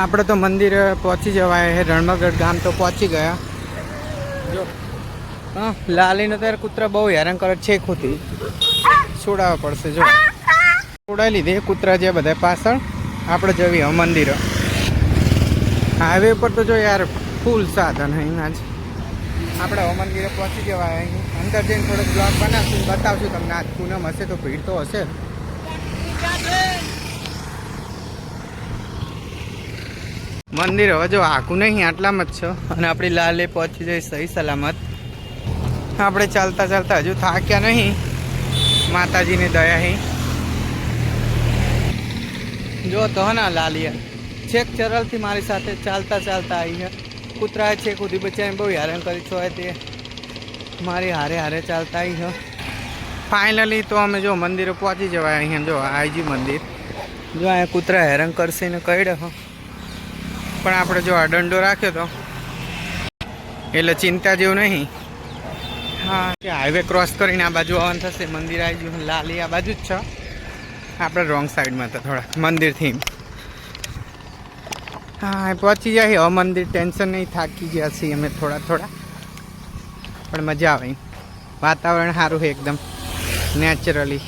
આપણે તો મંદિર પહોંચી જવાય રણમગઢ ગામ તો પહોંચી ગયા. જો. હા, લાલીનો ત્યારે કૂતરા બહુ હેરાન કરે છે ખોતી છોડાવવા પડશે, જો. છોડાવી લીધી કૂતરા જે બધા પાછળ. આપણે જવી હવે મંદિર. હાઈવે પર તો જો યાર ફૂલ સાધન અહીંયા જ. આપણે હવે મંદિરે પહોંચી જવાય અહીં. અંદર જઈને થોડોક બ્લોગ બનાવશું, બતાવશું તમને આજ પૂનમ હશે તો ભીડ તો હશે. મંદિર હવે જો આખું નહીં, આટલામાં જ છે. અને આપણી લાલે પહોંચી જઈ સહી સલામત. આપણે ચાલતા ચાલતા હજુ થાક્યા નહીં. માતાજીની દયા હી જો તો હ ના લાલિયા છેક ચરલથી મારી સાથે ચાલતા ચાલતા આવી છે. કૂતરાએ છેક સુધી બચાવીને બહુ હેરાન કરી છો તે. મારી હારે હારે ચાલતા આવી છે. ફાઇનલી તો અમે જો મંદિરે પહોંચી જવાય અહીંયા જો આઈજી મંદિર. જો અહીંયા કૂતરા હેરાન કરશે ને કહી હો. પણ આપણે જો આ દંડો રાખ્યો તો એટલે ચિંતા જેવું નહીં. હા. હાઈવે ક્રોસ કરીને આ બાજુ આવવાનું થશે મંદિર આવી ગયું લાલી આ બાજુ જ છે. આપણે રોંગ સાઈડમાં હતા થોડા મંદિરથી. હા પહોંચી જાય હવે મંદિર ટેન્શન નહીં થાકી ગયા છીએ અમે થોડા થોડા. પણ મજા આવે. વાતાવરણ સારું છે એકદમ નેચરલી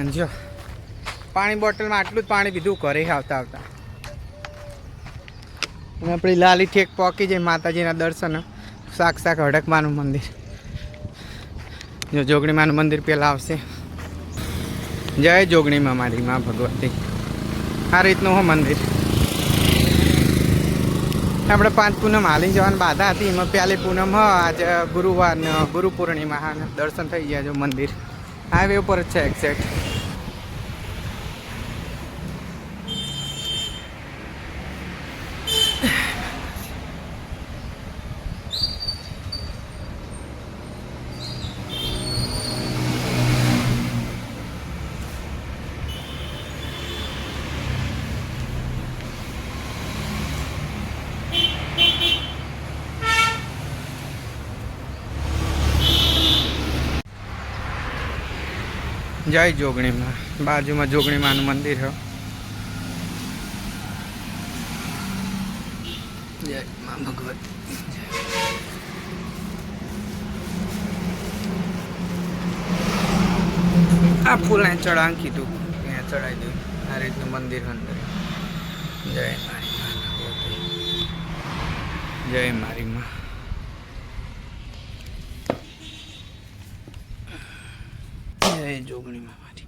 અને જો પાણી બોટલમાં આટલું જ પાણી પીધું કરે આવતા આવતા. અને આપણી લાલી ઠેક પોકી જાય માતાજીના દર્શન. શાક શાક હડકમાનું મંદિર. જો જોગણીમાનું મંદિર પહેલાં આવશે. જય જોગણીમાં મારી મા ભગવતી. આ રીતનું હો મંદિર. આપણે પાંચ પૂનમ હાલી જવાની બાધા હતી. એમાં પહેલી પૂનમ હ, આજે ગુરુવાર ગુરુ પૂર્ણિમા દર્શન થઈ ગયા જો મંદિર. હાઈવે ઉપર જ છે એક્ઝેક્ટ જય જોગણીમાં. બાજુમાં જોગણીમાનું મંદિર છે જય મા ભગવતી. આ ફૂલ ને ચડાણ કીધું. ત્યાં ચડાવી દઉં. આ રીતનું મંદિર અંદર. જય મારી મા ભગવતી. જય મારી માં. જય જોગણીમાં મારી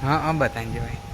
હા હા બતાવી દેવાય